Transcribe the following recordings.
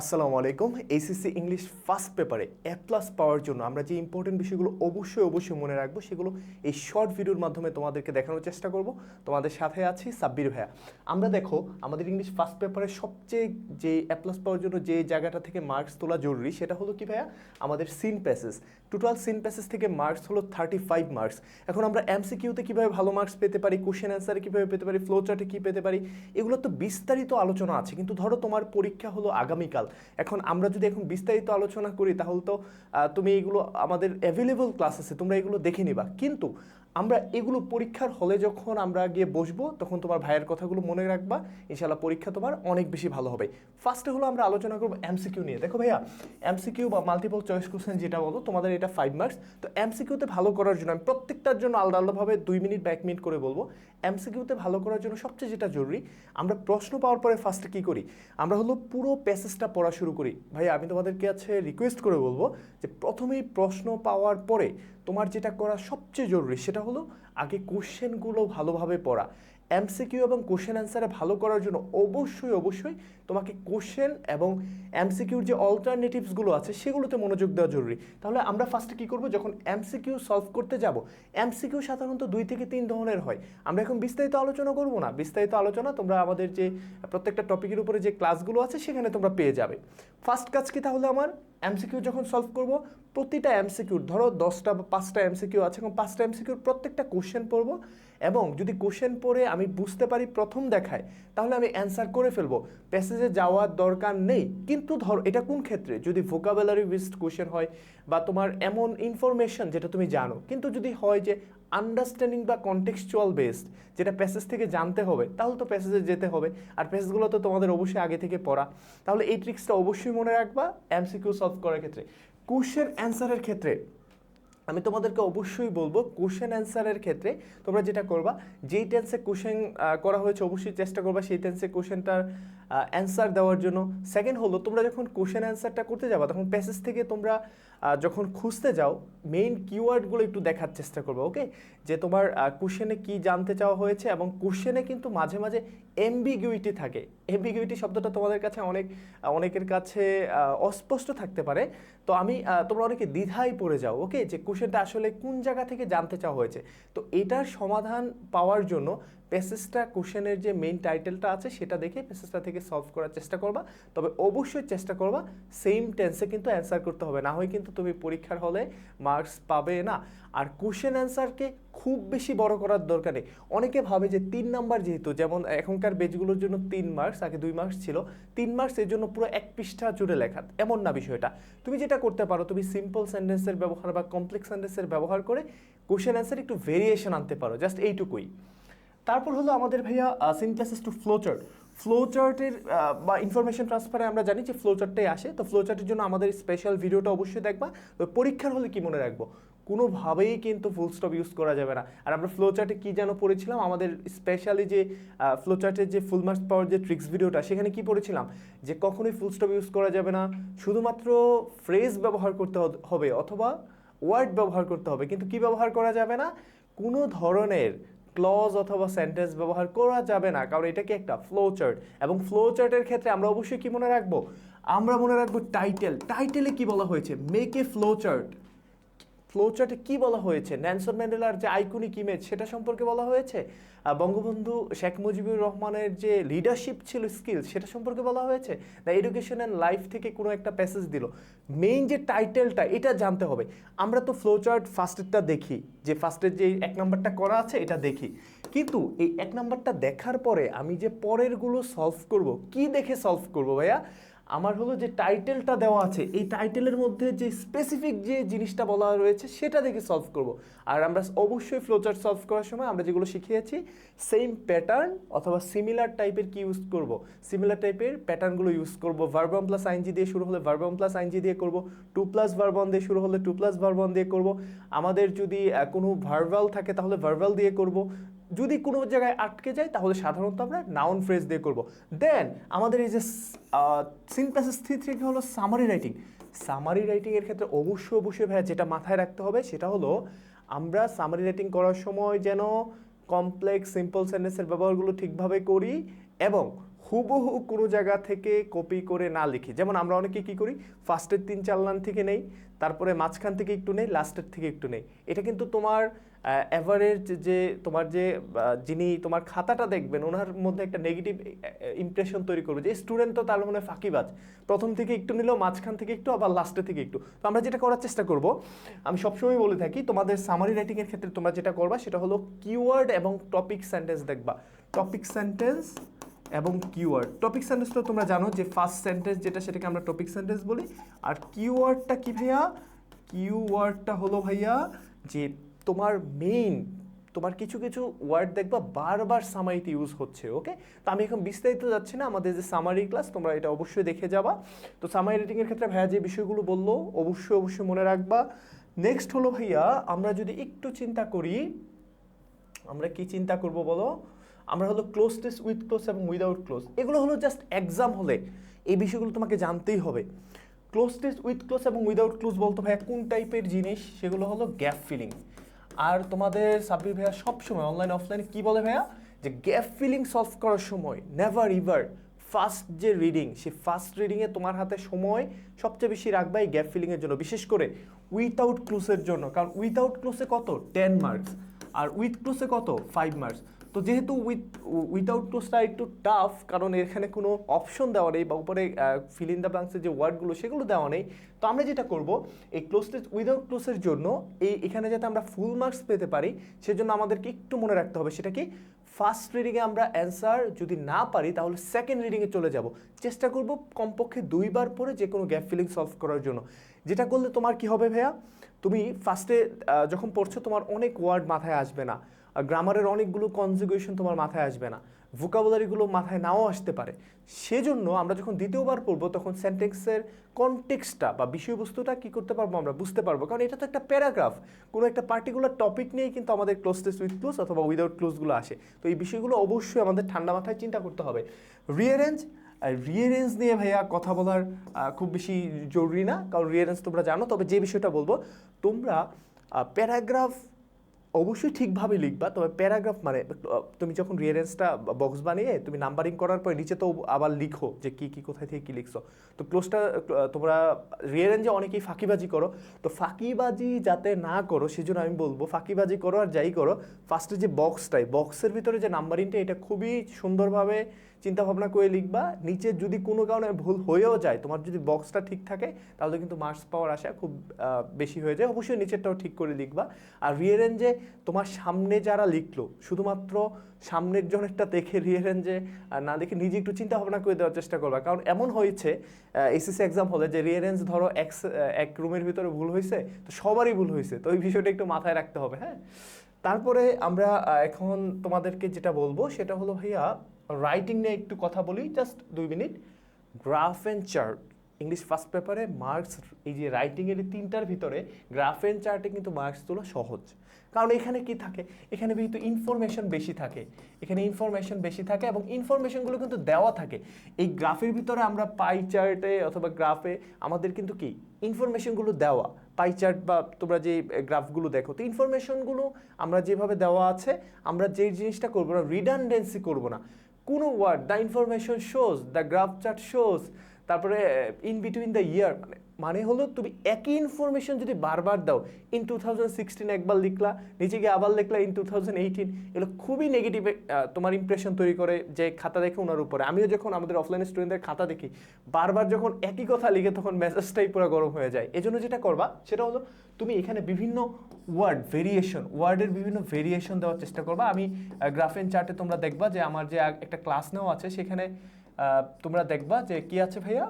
আসসালামু আলাইকুম। এইসিসি English first পেপারে এ প্লাস পাওয়ার জন্য আমরা যে ইম্পর্টেন্ট বিষয়গুলো অবশ্যই অবশ্যই মনে রাখব, সেগুলো এই শর্ট ভিডিওর মাধ্যমে তোমাদেরকে দেখানোর চেষ্টা করব। তোমাদের সাথে আছি সাব্বির ভাইয়া। আমরা দেখো, আমাদের ইংলিশ ফার্স্ট পেপারে সবচেয়ে যে এ প্লাস পাওয়ার জন্য যে জায়গাটা থেকে মার্কস তোলা জরুরি, সেটা হলো কি ভাইয়া? আমাদের seen passages total seen passages থেকে মার্কস হলো থার্টি ফাইভ মার্কস এখন আমরা এমসিকিউতে কীভাবে ভালো মার্কস পেতে পারি কোশ্চেন অ্যান্সারে কীভাবে পেতে পারি ফ্লো চার্টে কী পেতে পারি এগুলো তো বিস্তারিত আলোচনা আছে। কিন্তু ধরো তোমার পরীক্ষা হলো আগামীকাল। এখন আমরা যদি এখন বিস্তারিত আলোচনা করি, তাহলে তো তুমি এগুলো আমাদের অ্যাভেলেবল ক্লাস আছে তোমরা এগুলো দেখে নিবা। কিন্তু আমরা এগুলো পরীক্ষার হলে যখন আমরা গিয়ে বসবো, তখন তোমার ভাইয়ের কথাগুলো মনে রাখবা। ইনশাল্লাহ পরীক্ষা তোমার অনেক বেশি ভালো হবে। ফার্স্টে হলো আমরা আলোচনা করব এমসিকিউ নিয়ে। দেখো ভাইয়া এমসিকিউ বা মাল্টিপল চয়েস কোশ্চেন যেটা বলো, তোমাদের এটা ফাইভ মার্কস তো এমসিকিউতে ভালো করার জন্য, আমি প্রত্যেকটার জন্য আলাদা আলাদাভাবে দুই মিনিট বা এক মিনিট করে বলব। এমসিকিউতে ভালো করার জন্য সবচেয়ে যেটা জরুরি, আমরা প্রশ্ন পাওয়ার পরে ফার্স্টে কী করি? আমরা হলো পুরো প্যাসেজটা পড়া শুরু করি। ভাই আমি তোমাদেরকে আছে রিকোয়েস্ট করে বলব যে প্রথমেই প্রশ্ন পাওয়ার পরে তোমার যেটা করা সবচেয়ে জরুরি সেটা হলো আগে কোশ্চেনগুলো ভালোভাবে পড়া। এমসিকিউ এবং কোশ্চেন অ্যান্সারে ভালো করার জন্য অবশ্যই অবশ্যই তোমাকে কোশ্চেন এবং এমসিকিউর যে অল্টারনেটিভসগুলো আছে, সেগুলোতে মনোযোগ দেওয়া জরুরি। তাহলে আমরা ফার্স্টে কী করব? যখন এমসিকিউ সলভ করতে যাব এমসিকিউ সাধারণত দুই থেকে তিন ধরনের হয়। আমরা এখন বিস্তারিত আলোচনা করব না। বিস্তারিত আলোচনা তোমরা আমাদের যে প্রত্যেকটা টপিকের উপরে যে ক্লাসগুলো আছে, সেখানে তোমরা পেয়ে যাবে। ফার্স্ট কাজ কি তাহলে আমার? এমসিকিউ যখন সলভ করব, প্রতিটা এমসিকিউর ধরো দশটা বা পাঁচটা এমসিকিউ আছে এবং পাঁচটা এমসিকিউর প্রত্যেকটা কোশ্চেন পড়ব এবং যদি কোশ্চেন পড়ে আমি বুঝতে পারি প্রথম দেখায়, তাহলে আমি অ্যান্সার করে ফেলব। প্যাসেজে যাওয়ার দরকার নেই, কিন্তু ধরো এটা কোন ক্ষেত্রে? যদি ভোকাবুলারি বেসড কোশ্চেন হয় বা তোমার এমন ইনফরমেশন যেটা তুমি জানো, কিন্তু যদি হয় যে আন্ডারস্ট্যান্ডিং বা কনটেক্সচুয়াল বেসড যেটা প্যাসেজ থেকে জানতে হবে, তাহলে তো প্যাসেজে যেতে হবে। আর প্যাসেজগুলো তো তোমাদের অবশ্যই আগে থেকে পড়া। তাহলে এই ট্রিক্সটা অবশ্যই মনে রাখবা এমসিকিউ সলভ করার ক্ষেত্রে। কোশ্চেন অ্যান্সারের ক্ষেত্রে আমি তোমাদেরকে অবশ্যই বলব কোশ্চেন অ্যান্সারের ক্ষেত্রে তোমরা যেটা করবা, যেই টেন্সে কোশ্চেন করা হয়েছে অবশ্যই চেষ্টা করবা সেই টেন্সে কোশ্চেনটার অ্যান্সার দেওয়ার জন্য। সেকেন্ড হলো, তোমরা যখন কোশ্চেন অ্যান্সারটা করতে যাবা, তখন প্যাসেজ থেকে তোমরা যখন খুঁজতে যাও মেইন কিওয়ার্ডগুলো একটু দেখার চেষ্টা করবে ওকে যে তোমার কোশ্চেনে কি জানতে চাওয়া হয়েছে এবং কোশ্চেনে কিন্তু মাঝে মাঝে এমবিগুইটি থাকে। এমবিগুইটি শব্দটা তোমাদের কাছে অনেক, অনেকের কাছে অস্পষ্ট থাকতে পারে। তো আমি তোমরা অনেকে দ্বিধায় পড়ে যাও ওকে যে কোশ্চেনটা আসলে কোন জায়গা থেকে জানতে চাওয়া হয়েছে? তো এটার সমাধান পাওয়ার জন্য প্যাসেজটা কোশ্চেনের যে মেইন টাইটেলটা আছে, সেটা দেখে প্যাসেজটা থেকে সলভ করার চেষ্টা করবা। তবে অবশ্যই চেষ্টা করবা সেম টেন্সে কিন্তু অ্যান্সার করতে হবে। না হয় কিন্তু তুমি পরীক্ষার হলে মার্কস পাবে না। আর কোশ্চেন অ্যান্সারকে খুব বেশি বড় করার দরকার নেই। অনেকে ভাবে যে তিন নাম্বার যেহেতু, যেমন এখনকার বেজগুলোর জন্য তিন মার্কস আগে দুই মার্কস ছিল। তিন মার্কস এর জন্য পুরো এক পৃষ্ঠা জুড়ে লেখা। এমন না বিষয়টা। তুমি যেটা করতে পারো, তুমি সিম্পল সেন্টেন্সের ব্যবহার বা কমপ্লেক্স সেন্টেন্সের ব্যবহার করে কোশ্চেন অ্যান্সার একটু ভেরিয়েশন আনতে পারো। জাস্ট এইটুকুই। তারপর হলো আমাদের ভাইয়া synopsis to flow chart flow চার্টের বা ইনফরমেশন ট্রান্সফারে আমরা জানি যে ফ্লো চার্টটাই আসে। তো ফ্লো চার্টের জন্য আমাদের স্পেশাল ভিডিওটা অবশ্যই দেখবা। পরীক্ষার হলে কি মনে রাখব? কোনোভাবেই কিন্তু ফুল স্টপ ইউজ করা যাবে না। আর আমরা ফ্লো চার্টে কী যেন পড়েছিলাম? আমাদের স্পেশালি যে ফ্লো চার্টের যে ফুল মার্কস পাওয়ার যে ট্রিক্স ভিডিওটা সেখানে কি পড়েছিলাম? যে কখনোই ফুল স্টপ ইউজ করা যাবে না। শুধুমাত্র ফ্রেজ ব্যবহার করতে হবে অথবা ওয়ার্ড ব্যবহার করতে হবে। কিন্তু কি ব্যবহার করা যাবে না? কোনো ধরনের ক্লজ অথবা সেন্টেন্স ব্যবহার করা যাবে না, কারণ এটাকে একটা ফ্লো চার্ট এবং ফ্লো চার্টের ক্ষেত্রে আমরা অবশ্যই কি মনে রাখব? আমরা মনে রাখব টাইটেল টাইটেলে কি বলা হয়েছে? মেক এ ফ্লো চার্ট ফ্লোচার্টে কি বলা হয়েছে? ন্যানসন ম্যান্ডেলার যে আইকনিক ইমেজ সেটা সম্পর্কে বলা হয়েছে? বঙ্গবন্ধু শেখ মুজিবুর রহমানের যে লিডারশিপ ছিল স্কিল সেটা সম্পর্কে বলা হয়েছে? দ্য এডুকেশন অ্যান্ড লাইফ থেকে কোনো একটা প্যাসেজ দিল। মেইন যে টাইটেলটা এটা জানতে হবে। আমরা তো ফ্লোচার্ট ফার্স্টেরটা দেখি। যে ফার্স্টের যে এক নাম্বারটা করা আছে, এটা দেখি। কিন্তু এই এক নাম্বারটা দেখার পরে আমি যে পরেরগুলো সলভ করব, কি দেখে সলভ করব ভাইয়া? আমার হলো যে টাইটেলটা দেওয়া আছে, এই টাইটেলের মধ্যে যে স্পেসিফিক যে জিনিসটা বলা রয়েছে, সেটা দেখে সলভ করব। আর আমরা অবশ্যই ফ্লোচার্ট সলভ করার সময় আমরা যেগুলো শিখিয়েছি সেম প্যাটার্ন অথবা সিমিলার টাইপের কি ইউজ করব? সিমিলার টাইপের প্যাটার্নগুলো ইউজ করব। ভার্বন প্লাস আইনজি দিয়ে শুরু হলে ভার্বন প্লাস আইনজি দিয়ে করব। টু প্লাস ভার্বন দিয়ে শুরু হলে টু প্লাস ভার্বন দিয়ে করব। আমাদের যদি কোনো ভার্বাল থাকে তাহলে ভার্বাল দিয়ে করব। যদি কোনো জায়গায় আটকে যায়, তাহলে সাধারণত আমরা নাউন ফ্রেজ দিয়ে করব। দেন আমাদের এই যে সিনপ্যাসেস থ্রি থেকে হলো সামারি রাইটিং সামারি রাইটিংয়ের ক্ষেত্রে অবশ্যই অবশ্যই ভাইয়া যেটা মাথায় রাখতে হবে, সেটা হলো আমরা সামারি রাইটিং করার সময় যেন কমপ্লেক্স সিম্পল সেন্টেন্সের ব্যবহারগুলো ঠিকভাবে করি এবং হুবহু কোনো জায়গা থেকে কপি করে না লিখি। যেমন আমরা অনেকে কি করি? ফার্স্টের তিন চার লাইন থেকে নেই, তারপরে মাঝখান থেকে একটু নেই লাস্টের থেকে একটু নেই। এটা কিন্তু তোমার অ্যাভারেজ যে তোমার যে যিনি তোমার খাতাটা দেখবেন, ওনার মধ্যে একটা নেগেটিভ ইমপ্রেশন তৈরি করবে যে স্টুডেন্ট তো তার মনে ফাঁকিবাজ। প্রথম থেকে একটু নিল মাঝখান থেকে একটু, আবার লাস্টে থেকে একটু। তো আমরা যেটা করার চেষ্টা করব, আমি সবসময় বলে থাকি, তোমাদের সামারি রাইটিংয়ের ক্ষেত্রে তোমরা যেটা করবা, সেটা হলো কিওয়ার্ড এবং টপিক সেন্টেন্স দেখবা। টপিক সেন্টেন্স এবং কিওয়ার্ড টপিক সেন্টেন্স তো তোমরা জানো যে ফার্স্ট সেন্টেন্স যেটা, সেটাকে আমরা টপিক সেন্টেন্স বলি। আর কিওয়ার্ডটা কি ভাইয়া? কিওয়ার্ডটা হলো ভাইয়া যে তোমার মেইন তোমার কিছু কিছু ওয়ার্ড দেখবা বারবার সামারিতে ইউজ হচ্ছে ওকে তো আমি এখন বিস্তারিত যাচ্ছি না, আমাদের যে সামারি ক্লাস তোমরা এটা অবশ্যই দেখে যাবা। তো সামারি রেটিংয়ের ক্ষেত্রে ভাইয়া যে বিষয়গুলো বলল, অবশ্যই অবশ্যই মনে রাখবা। নেক্সট হলো ভাইয়া, আমরা যদি একটু চিন্তা করি, আমরা কি চিন্তা করব বলো? আমরা হলো ক্লোজ টেস্ট উইথ ক্লোজ এবং উইদাউট ক্লোজ এগুলো হলো জাস্ট এক্সাম হলে, এই বিষয়গুলো তোমাকে জানতেই হবে। ক্লোজ টেস্ট উইথ ক্লোজ এবং উইদাউট ক্লোজ বলতে ভাইয়া, কোন টাইপের জিনিস? সেগুলো হলো গ্যাপ ফিলিং আর তোমাদের সাব্বির ভাইয়া সবসময় অনলাইন অফলাইনে কি বলে ভাইয়া? যে গ্যাপ ফিলিং সলভ করার সময় নেভার ইভার ফার্স্ট যে রিডিং সেই ফার্স্ট রিডিংয়ে তোমার হাতে সময় সবচেয়ে বেশি রাখবা এই গ্যাপ ফিলিংয়ের জন্য। বিশেষ করে উইথাউট ক্লোজের জন্য। কারণ উইথাউট ক্লোজে কত? টেন মার্কস আর উইথ ক্লোজে কত? ফাইভ মার্কস তো যেহেতু উইথ উইথাউট ক্লোজটা একটু টাফ কারণ এখানে কোনো অপশন দেওয়া নেই বা উপরে ফিল ইন দ্য ব্লাঙ্কসের যে ওয়ার্ডগুলো সেগুলো দেওয়া নেই। তো আমরা যেটা করব, এই ক্লোজ টেস্ট উইদাউট ক্লোজের জন্য, এই এখানে যাতে আমরা ফুল মার্কস পেতে পারি, সেজন্য আমাদেরকে একটু মনে রাখতে হবে, সেটা কি? ফার্স্ট রিডিংয়ে আমরা অ্যান্সার যদি না পারি, তাহলে সেকেন্ড রিডিংয়ে চলে যাব। চেষ্টা করব কমপক্ষে দুইবার পরে যে কোনো গ্যাপ ফিলিং সলভ করার জন্য। যেটা করলে তোমার কি হবে ভাইয়া? তুমি ফার্স্টে যখন পড়ছো, তোমার অনেক ওয়ার্ড মাথায় আসবে না। গ্রামারের অনেকগুলো কনজুগেশন তোমার মাথায় আসবে না। ভোকাবুলারিগুলো মাথায় নাও আসতে পারে। সেজন্য আমরা যখন দ্বিতীয়বার পড়ব, তখন সেন্টেন্সের কনটেক্সটা বা বিষয়বস্তুটা কি করতে পারব আমরা বুঝতে পারব। কারণ এটা তো একটা প্যারাগ্রাফ কোনো একটা পার্টিকুলার টপিক নিয়েই কিন্তু আমাদের ক্লোজ টেস্ট উইথ ক্লোজ অথবা উইদাউট ক্লোজগুলো আসে। তো এই বিষয়গুলো অবশ্যই আমাদের ঠান্ডা মাথায় চিন্তা করতে হবে। রিয়ারেঞ্জ রিয়ারেঞ্জ নিয়ে ভাইয়া কথা বলার খুব বেশি জরুরি না। কারণ রিয়ারেঞ্জ তোমরা জানো, তবে যে বিষয়টা বলব, তোমরা প্যারাগ্রাফ অবশ্যই ঠিকভাবে লিখবা, তবে প্যারাগ্রাফ মানে তুমি যখন রিয়ারেন্সটা বক্স বানিয়ে তুমি নাম্বারিং করার পর নিচে তো আবার লিখো যে কি কি কোথায় থেকে কি লিখছো। তো ক্লোজটা তোমরা রিয়ারেঞ্জে অনেকেই ফাঁকিবাজি করো। তো ফাঁকিবাজি যাতে না করো, সেজন্য আমি বলব ফাঁকিবাজি করো আর যাই করো ফার্স্টে যে বক্সটাই বক্সের ভিতরে যে নাম্বারিংটা এটা খুবই সুন্দরভাবে চিন্তা ভাবনা করে লিখবা। নিচে যদি কোনো কারণে ভুল হয়েও যায়, তোমার যদি বক্সটা ঠিক থাকে, তাহলে কিন্তু মার্কস পাওয়ার আশা খুব বেশি হয়ে যায়। অবশ্যই নিচেরটাও ঠিক করে লিখবা। আর রিয়ারেঞ্জে তোমার সামনে যারা লিখলো, শুধুমাত্র সামনের জনেরটা দেখে রিয়ারেঞ্জে না দেখে নিজে একটু চিন্তা ভাবনা করে দেওয়ার চেষ্টা করবা। কারণ এমন হয়েছে এসএসসি এক্সাম হলে যে রিয়ারেঞ্জ ধরো এক এক রুমের ভিতরে ভুল হয়েছে, তো সবারই ভুল হয়েছে। তো ওই বিষয়টা একটু মাথায় রাখতে হবে হ্যাঁ? তারপরে আমরা এখন তোমাদেরকে যেটা বলব, সেটা হলো ভাইয়া রাইটিং নিয়ে একটু কথা বলি জাস্ট দুই minute. Graph and chart English first পেপারে মার্কস এই যে রাইটিংয়ের তিনটার ভিতরে গ্রাফ অ্যান্ড চার্টে কিন্তু মার্কস তোলা সহজ। কারণ এখানে কি থাকে? এখানে কিন্তু ইনফরমেশন বেশি থাকে, এখানে ইনফরমেশন বেশি থাকে এবং ইনফরমেশনগুলো কিন্তু দেওয়া থাকে। এই গ্রাফের ভিতরে আমরা পাই চার্টে অথবা গ্রাফে আমাদের কিন্তু কি? ইনফরমেশনগুলো দেওয়া। পাই চার্ট বা তোমরা যে গ্রাফগুলো দেখো, তো ইনফরমেশনগুলো আমরা যেভাবে দেওয়া আছে, আমরা যে জিনিসটা করব না রিডান্ডেন্সি করব না। কোনো word the information shows the graph chart shows তারপরে ইন বিটুইন দ্য ইয়ার মানে মানে হলো তুমি একই ইনফরমেশন যদি বারবার দাও ইন টু থাউজেন্ড সিক্সটিন একবার লিখলা নিচে গিয়ে আবার লিখলা ইন টু থাউজেন্ড এইটিন এগুলো খুবই নেগেটিভ তোমার ইমপ্রেশন তৈরি করে যে খাতা দেখে ওনার উপরে। আমিও যখন আমাদের অফলাইন স্টুডেন্টদের খাতা দেখি, বারবার যখন একই কথা লিখে তখন মেসেজটাই পুরো গরম হয়ে যায়। এজন্য যেটা করবা, সেটা হলো তুমি এখানে বিভিন্ন ওয়ার্ড ভেরিয়েশন ওয়ার্ডের বিভিন্ন ভেরিয়েশন দেওয়ার চেষ্টা করবা। আমি গ্রাফেন চার্টে তোমরা দেখবা যে আমার যে একটা ক্লাস নেওয়া আছে, সেখানে তোমরা দেখবা যে কি আছে ভাইয়া?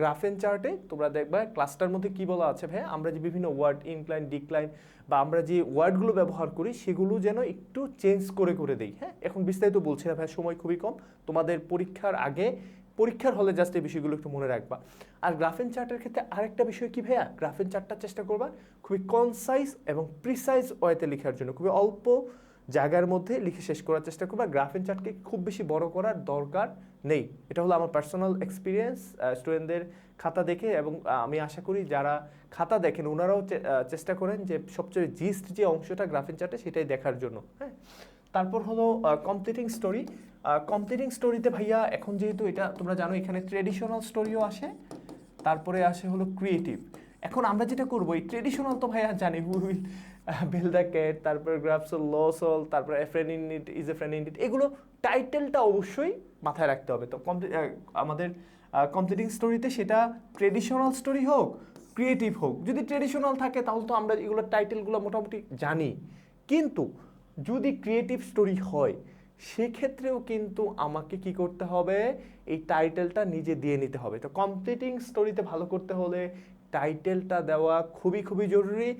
গ্রাফেন চার্টে তোমরা দেখবা ক্লাসটার মধ্যে কি বলা আছে ভাইয়া? আমরা যে বিভিন্ন ওয়ার্ড ইনক্লাইন, ডিক্লাইন বা আমরা যে ওয়ার্ডগুলো ব্যবহার করি সেগুলো যেন একটু চেঞ্জ করে করে দিই হ্যাঁ? এখন বিস্তারিত বলছি না ভাইয়া, সময় খুবই কম। তোমাদের পরীক্ষার আগে, পরীক্ষার হলে জাস্ট এই বিষয়গুলো একটু মনে রাখবা। আর গ্রাফেন চার্টের ক্ষেত্রে আরেকটা বিষয় কি ভাইয়া? গ্রাফেন চার্টটা চেষ্টা করবা খুবই কনসাইজ এবং প্রিসাইজ ওয়েতে লেখার জন্য, খুবই অল্প জায়গার মধ্যে লিখে শেষ করার চেষ্টা করবা। গ্রাফেন চার্টকে খুব বেশি বড় করার দরকার নেই। এটা হলো আমার পার্সোনাল এক্সপিরিয়েন্স স্টুডেন্টদের খাতা দেখে এবং আমি আশা করি যারা খাতা দেখেন ওনারাও চেষ্টা করেন যে সবচেয়ে জিস্ট যে অংশটা গ্রাফেন চার্টে সেটাই দেখার জন্য হ্যাঁ? তারপর হলো কমপ্লিটিং স্টোরি কমপ্লিটিং স্টোরিতে ভাইয়া এখন যেহেতু এটা তোমরা জানো, এখানে ট্রেডিশনাল স্টোরিও আসে, তারপরে আসে হলো ক্রিয়েটিভ এখন আমরা যেটা করব, এই ট্রেডিশনাল তো ভাইয়া জানি উইল বিল দ্য ক্যাট তারপর গ্রাফস লস অল তারপরে a friend in need is a friend indeed এগুলো টাইটেলটা অবশ্যই মাথায় রাখতে হবে। তো আমাদের কমপ্লিটিং স্টোরিতে সেটা ট্রেডিশনাল স্টোরি হোক, ক্রিয়েটিভ হোক, যদি ট্রেডিশনাল থাকে তাহলে তো আমরা এগুলো টাইটেলগুলো মোটামুটি জানি। কিন্তু যদি ক্রিয়েটিভ স্টোরি হয়, সেক্ষেত্রেও কিন্তু আমাকে কি করতে হবে? এই টাইটেলটা নিজে দিয়ে নিতে হবে। তো কমপ্লিটিং স্টোরিতে ভালো করতে হলে টাইটেলটা দেওয়া খুবই খুবই জরুরি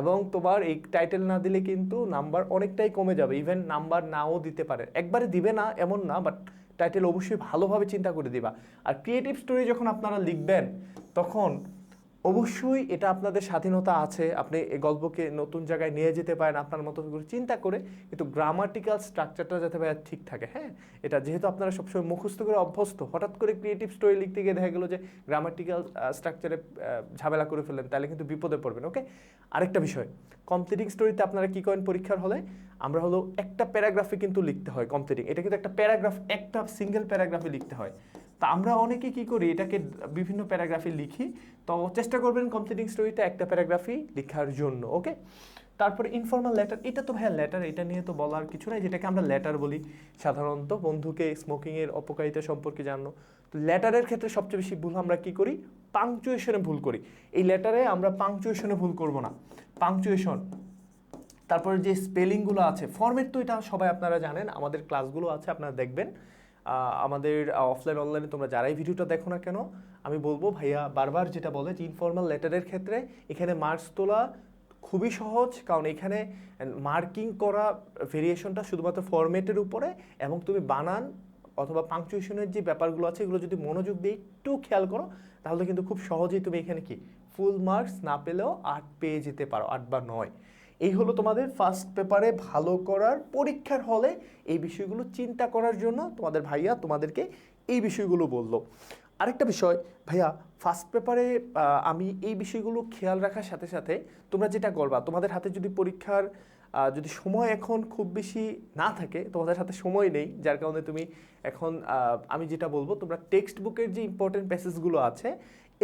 এবং তোমার এই টাইটেল না দিলে কিন্তু নাম্বার অনেকটাই কমে যাবে। ইভেন নাম্বার নাও দিতে পারে। একবারে দিবে না, এমন না বাট টাইটেল অবশ্যই ভালোভাবে চিন্তা করে দিবা। আর ক্রিয়েটিভ স্টোরি যখন আপনারা লিখবেন, তখন অবশ্যই এটা আপনাদের স্বাধীনতা আছে। আপনি এই গল্পকে নতুন জায়গায় নিয়ে যেতে পারেন আপনার মতো করে চিন্তা করে, কিন্তু গ্রামাটিক্যাল স্ট্রাকচারটা যাতে ভাইয়া ঠিক থাকে হ্যাঁ? এটা যেহেতু আপনারা সবসময় মুখস্থ করে অভ্যস্ত, হঠাৎ করে ক্রিয়েটিভ স্টোরি লিখতে গিয়ে দেখা গেলো যে গ্রামাটিক্যাল স্ট্রাকচারে ঝামেলা করে ফেললেন, তাহলে কিন্তু বিপদে পড়বেন ওকে আরেকটা বিষয় কমপ্লিটিং স্টোরিতে আপনারা কী করেন পরীক্ষার হলে? আমরা হলো একটা প্যারাগ্রাফে কিন্তু লিখতে হয় কমপ্লিটিং এটা কিন্তু একটা প্যারাগ্রাফ একটা সিঙ্গেল প্যারাগ্রাফে লিখতে হয়। তা আমরা অনেকে কি করি, এটাকে বিভিন্ন প্যারাগ্রাফে লিখি। তো চেষ্টা করবেন কমপ্লিটিং স্টোরিটা একটা প্যারাগ্রাফই লেখার জন্য, ওকে? তারপরে ইনফর্মাল লেটার এটা তো ভাইয়া লেটার এটা নিয়ে তো বলার কিছু নাই, যেটাকে আমরা লেটার বলি সাধারণত। বন্ধুকে স্মোকিংয়ের অপকারিতা সম্পর্কে জানো। তো লেটারের ক্ষেত্রে সবচেয়ে বেশি ভুল আমরা কি করি? পাংচুয়েশনে ভুল করি। এই লেটারে আমরা পাংচুয়েশনে ভুল করব না। পাংচুয়েশন তারপরে যে স্পেলিংগুলো আছে ফর্মেট তো এটা সবাই আপনারা জানেন, আমাদের ক্লাসগুলো আছে, আপনারা দেখবেন। আমাদের অফলাইন অনলাইনে তোমরা যারাই ভিডিওটা দেখো না কেন, আমি বলব ভাইয়া বারবার যেটা বলে যে ইনফর্মাল লেটারের ক্ষেত্রে এখানে মার্কস তোলা খুবই সহজ, কারণ এখানে মার্কিং করা ভেরিয়েশনটা শুধুমাত্র ফরম্যাটের উপরে এবং তুমি বানান অথবা পাংচুয়েশনের যে ব্যাপারগুলো আছে, এগুলো যদি মনোযোগ দিয়ে একটু খেয়াল করো, তাহলে কিন্তু খুব সহজেই তুমি এখানে কি? ফুল মার্কস না পেলেও আট পেয়ে যেতে পারো, আট বা নয়। এই হলো তোমাদের ফার্স্ট পেপারে ভালো করার পরীক্ষার হলে এই বিষয়গুলো চিন্তা করার জন্য তোমাদের ভাইয়া তোমাদেরকে এই বিষয়গুলো বলল। আরেকটা বিষয়, ভাইয়া ফার্স্ট পেপারে আমি এই বিষয়গুলো খেয়াল রাখার সাথে সাথে তোমরা যেটা করবা, তোমাদের হাতে যদি পরীক্ষার যদি সময় এখন খুব বেশি না থাকে, তোমাদের হাতে সময় নেই, যার কারণে তুমি এখন আমি যেটা বলব, তোমরা টেক্সট বুকের যে ইম্পর্টেন্ট প্যাসেজগুলো আছে,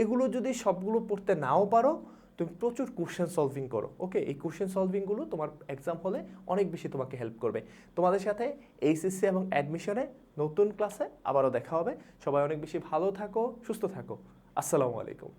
এগুলো যদি সবগুলো পড়তে নাও পারো তুমি প্রচুর কোশ্চেন সলভিং করো ওকে এই কোশ্চেন সলভিংগুলো তোমার এক্সাম হলে অনেক বেশি তোমাকে হেল্প করবে। তোমাদের সাথে এইচএসসি এবং অ্যাডমিশনে নতুন ক্লাসে আবারও দেখা হবে। সবাই অনেক বেশি ভালো থাকো, সুস্থ থাকো। আসসালামু আলাইকুম।